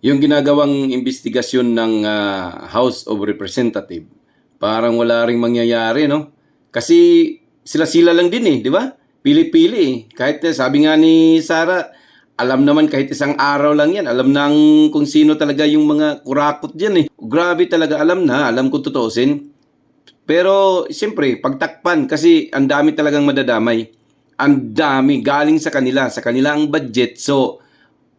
yung ginagawang investigasyon ng ah, House of Representative, parang wala ring mangyayari, no? Kasi sila-sila lang din eh, di ba? Pili-pili eh. Kahit eh, sabi nga ni Sara, alam naman kahit isang araw lang yan, alam nang kung sino talaga yung mga kurakot dyan eh. Grabe talaga, alam na, alam kung tutuusin. Pero siyempre, pagtakpan kasi ang dami talagang madadamay. Ang dami galing sa kanila, sa kanila ang budget. So,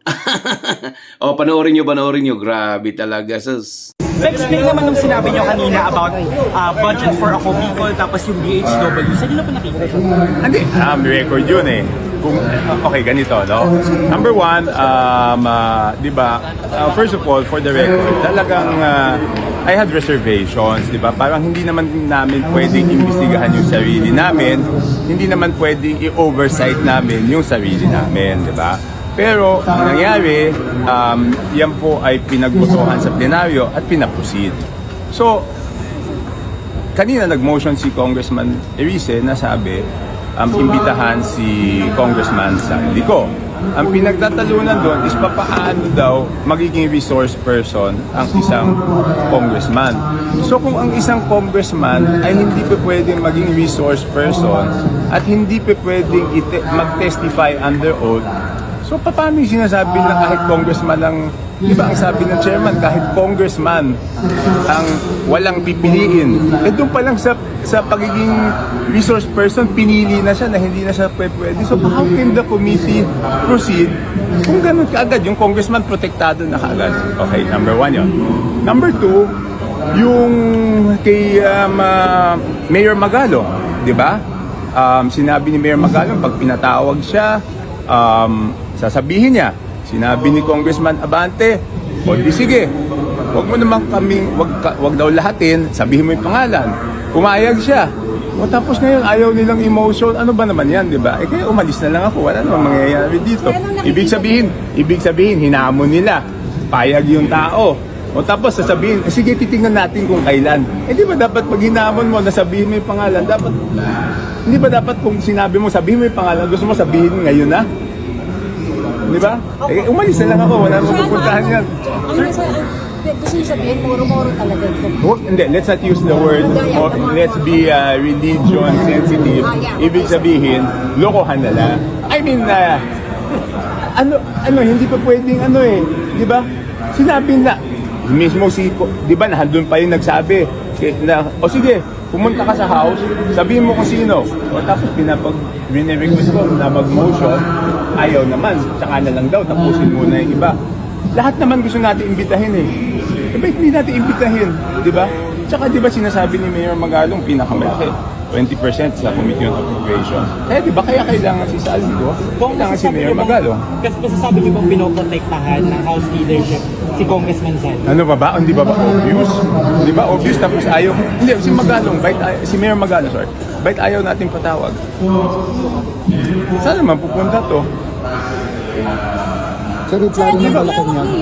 oh, panoorin nyo, panoorin nyo. Grabe talaga. Sus. Explain naman nung sinabi nyo kanina about uh, budget for Ako Bicol tapos yung DHW. Saan nyo na pa nakita yun? Hindi, um, record yun eh. Kung, okay, ganito, no? Number one, um, uh, di ba, uh, first of all, for the record, talagang uh, I had reservations, di ba? Parang hindi naman namin pwedeng imbestigahan yung sarili namin, hindi naman pwedeng i-oversight namin yung sarili namin, di ba? Pero ang nangyari, um, yan po ay pinagbotohan sa plenaryo at pinaproceed. So, kanina nag-motion si Congressman Erice na sabi, um, imbitahan si Congressman Sandico. Ang pinagtatalunan doon is papaano daw magiging resource person ang isang congressman. So kung ang isang congressman ay hindi pa pwedeng maging resource person at hindi pa pwedeng mag-testify under oath, So paano yung sinasabi na kahit congressman ang, di ba ang sabi ng chairman, kahit congressman ang walang pipiliin. Eh doon pa lang sa, sa pagiging resource person, pinili na siya na hindi na siya pwede. So how can the committee proceed kung ganun kaagad, yung congressman protektado na kaagad. Okay, number one yun. Number two, yung kay um, ah, Mayor Magalong, di ba? Um, sinabi ni Mayor Magalong, pag pinatawag siya, um, sasabihin niya, sinabi ni Congressman Abante, o di sige, wag mo naman kaming, wag, wag daw lahatin, sabihin mo yung pangalan. Pumayag siya. O tapos ngayon, ayaw nilang emotion, ano ba naman yan, di ba? Eh kaya umalis na lang ako, wala namang mangyayari dito. Ibig sabihin, ibig sabihin, hinamon nila, payag yung tao. O tapos sasabihin, eh, sige titingnan natin kung kailan. Eh di ba dapat pag hinamon mo, nasabihin mo yung pangalan, dapat, hindi ba dapat kung sinabi mo, sabihin mo yung pangalan, gusto mo sabihin ngayon na? Di ba? Eh, umalis na lang ako, wala namang pupuntahan yan. Ano na sa, gusto niyo sabihin, moro-moro talaga ito. Hindi, let's not use the word, or let's be uh, religion sensitive. Ibig sabihin, lokohan na lang. I mean, uh, ano, ano, hindi pa pwedeng ano eh, di ba? Sinabi na, mismo si, di ba, nandun pa yung nagsabi, na, o sige, pumunta ka sa house, sabihin mo kung sino. O tapos pinapag, request ko na mag-motion, ayaw naman, tsaka na lang daw, tapusin muna yung iba. Lahat naman gusto natin imbitahin eh. Eh, ba't hindi natin imbitahin? Di ba? Tsaka di ba sinasabi ni Mayor Magalong pinakamalaki? 20% sa Committee on Appropriations. Kaya di ba kaya kailangan si Saldigo? Kailangan si Mayor Magalong. Kasi masasabi nyo bang pinoprotektahan ng House leadership si Congressman Sal? Ano ba ba? Hindi ba ba obvious? Hindi ba obvious tapos ayaw? Hindi, si Magalong, ay- si Mayor Magalong, sorry. Bait ayaw natin patawag. Saan naman pupunta to? Sir, yung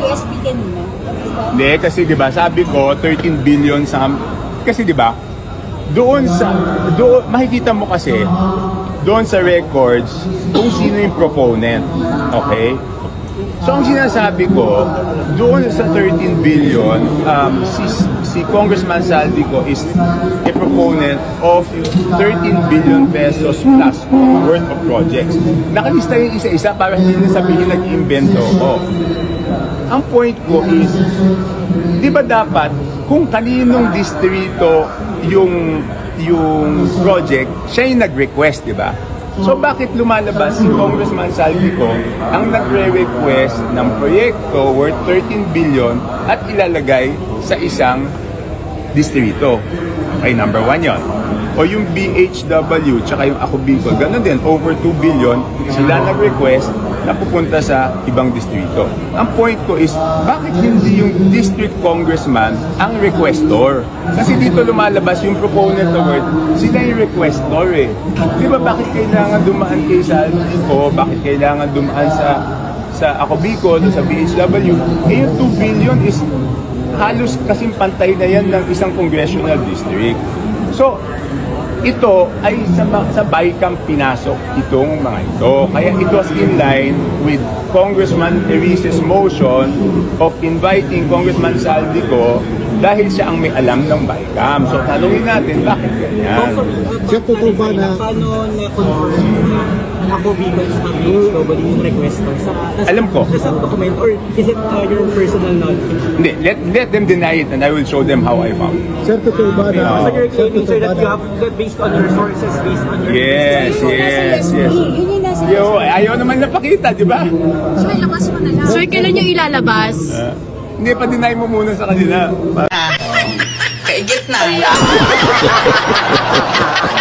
USB kanina. Hindi, kasi di ba sabi ko 13 billion sa kasi di ba doon sa doon makikita mo kasi doon sa records kung sino yung proponent. Okay? So ang sinasabi ko, doon sa 13 billion, um, si, si Congressman Saldico is a proponent of 13 billion pesos plus worth of projects. Nakalista yung isa-isa para hindi na sabihin nag-invento ko. Ang point ko is, di ba dapat kung kaninong distrito yung yung project, siya yung nag-request, di ba? So bakit lumalabas si Congressman Saldico ang nagre-request ng proyekto worth 13 billion at ilalagay sa isang distrito? Okay, number one yon. O yung BHW, tsaka yung Ako Bicol, ganun din, over 2 billion, sila nag-request na pupunta sa ibang distrito. Ang point ko is, bakit hindi yung district congressman ang requestor? Kasi dito lumalabas yung proponent of word, sila yung requestor eh. Di ba bakit kailangan dumaan kay Saldico, bakit kailangan dumaan sa sa Ako Bicol, sa BHW, eh yung 2 billion is halos kasing pantay na yan ng isang congressional district. So, ito ay sa, sa BICAM pinasok itong mga ito. Kaya it was in line with Congressman Erice's motion of inviting Congressman Saldico dahil siya ang may alam ng BICAM. So tanungin natin, bakit ganyan? Sir, totoo ba na Paano na-confirm na ako Bicol sa DHW yung request ko? Sa, Alam ko. Sa document or is it uh, your personal knowledge? Hindi, let, let them deny it and I will show them how I found it. Sir, totoo ba na So you're Sir, claiming totoo sir ba that you have that based on your sources, based on your Yes, yes, yes. Yo, ayaw naman napakita, di ba? Sir, labas mo na lang. Sir, kailan nyo ilalabas? Hindi pa deny mo muna sa kanila. Kaigit na.